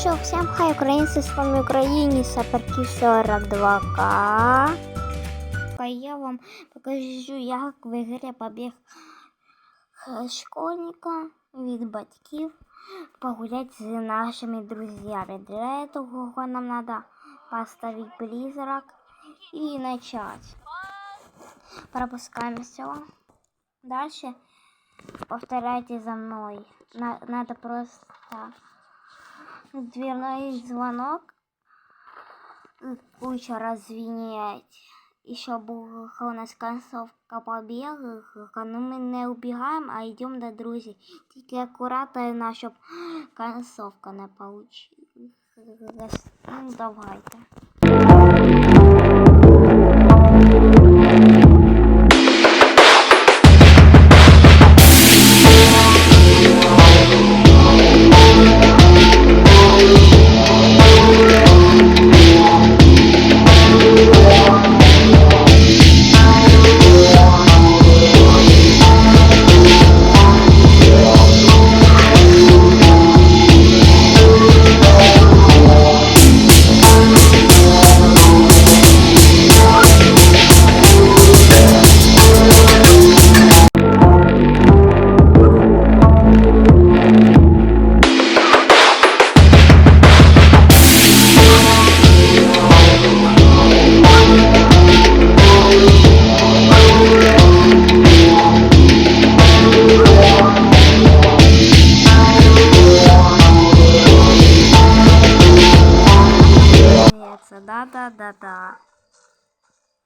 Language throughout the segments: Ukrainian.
що, всім хай українці, з вами Україні, Саперків 42К. А я вам покажу, як в ігрі побіг школьника від батьків погулять з нашими друзьями. Для этого нам надо поставить призрак и начать. Пропускаем все. Дальше повторяйте за мной. Надо просто дверной звонок э, куча раз звенеть. Еще была у нас концовка побега, но мы не убегаем, а идем до друзей. Тільки акуратно, щоб концовка не получилась. Ну, давайте.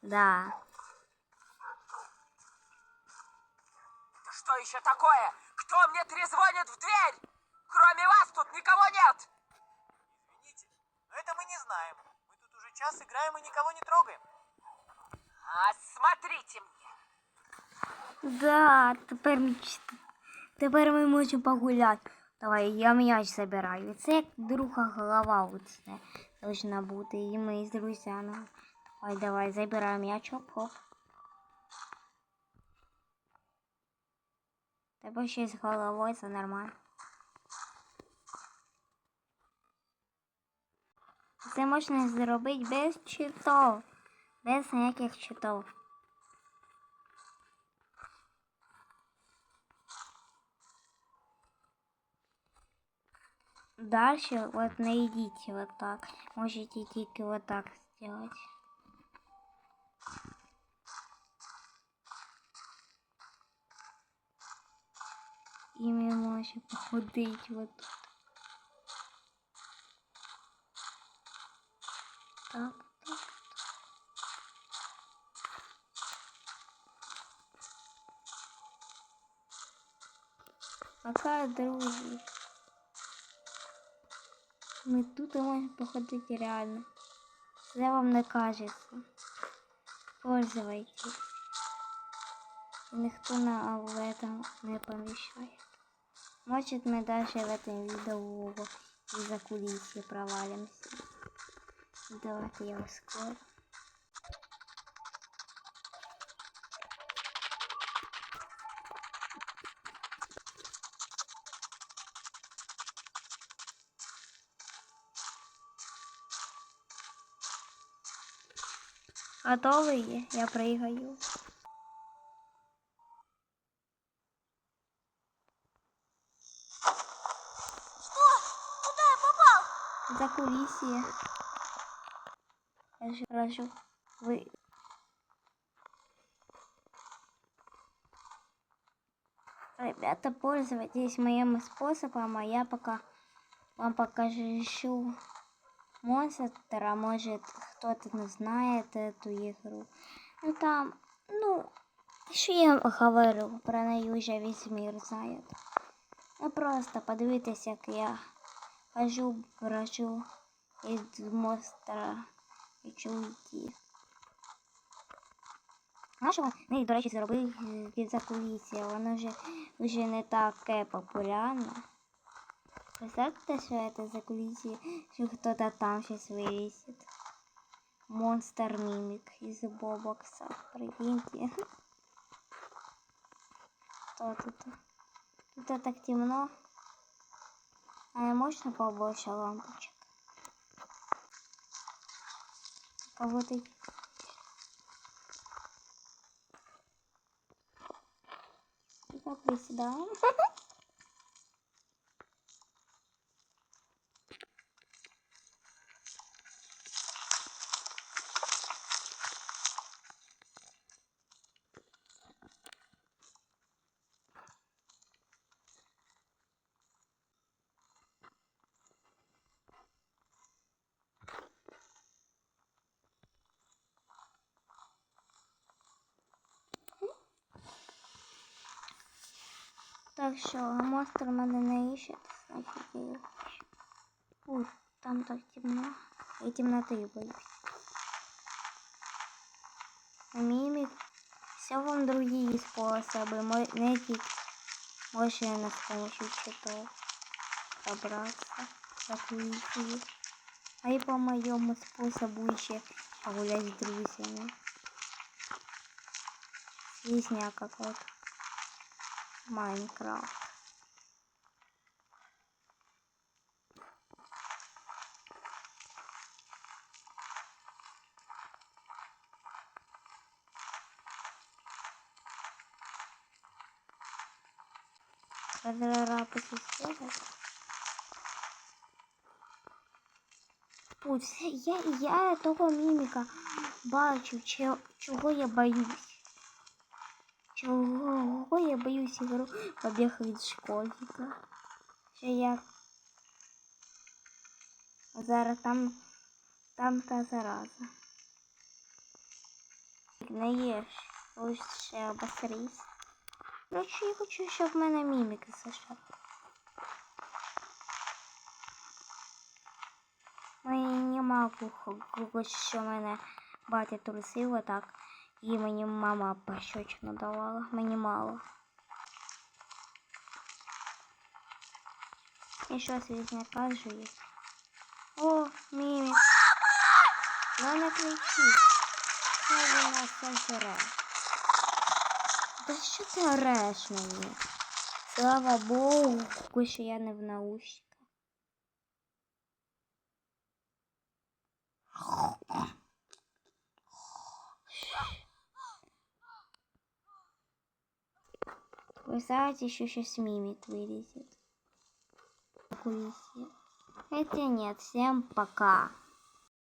Да. Что еще такое? Кто мне трезвонит в дверь? Кроме вас тут никого нет! Извините, но это мы не знаем. Мы тут уже час играем и никого не трогаем. А смотрите мне. Да, тепер тепер ми можемо погуляти. Давай, я м'яч забираю. Це як друга голова оце должна бути. І ми з друзями. Давай, давай, забираю м'яч, оп, оп. Тебе ще з головою, це нормально. Це можна зробити без читов. Без ніяких читов. Дальше вот найдите вот так. Можете только вот так сделать. Ими походить вот тут. Так, так. Пока, друзі. Ми тут можемо походити реально. Це вам не кажеться. Пользуйтесь. Никто нам в этом не помешает. Может мы дальше в этом видео из-за кулисы провалимся. Давайте я ускорю. Готовые? Я прыгаю. За кулисье. Рожу. Вы... Ребята, пользуйтесь моим способом, а я пока вам покажу монстра. Может, кто-то знает эту игру. Ну там, ну, що я говорю про неї вже весь мир знає. Ну просто подивитися, як я хожу, брожу із монстра і чуйки. Нашого неї, до речі, зробили від закулісся. Воно вже, вже не таке популярне. Представьте, що це закулісся, що хто-то там щось вирісить. Монстр мимик из Бобокса. Прикиньте. Кто тут? Тут так темно. А не можна побольше лампочек? Кого-то... Так, приседаем. Так що монстр мене не іще, значить я його. Ух, там так темно. Я темноты боюсь. Мимик. Все вам другие способы. Мо- Найти можно с помощью читов добраться до книги. А и по моему способу еще погулять с друзьями. Слизня какой-то. Майнкрафт. Квадроаписи сделать. Пусть я, я того міміка бачу, че- чого я боюсь. Чого я боюсь ігру побіг від школьника. Що я зараз там там та зараза. Не їж, лише обосрись. Короче, я хочу, щоб в мене міміки зайшов. Мені маму хочу, що мене батя трусив так. І мені мама пощечину давала. Мені мало. І що слізняка жує. О, мімік. Ну не кричи. Хай він нас сожре. Та що ти ореш мені? Слава Богу, що я не в наушниках. Знаете, еще сейчас мимит вылезет. Кулисе. Хотя нет, всем пока.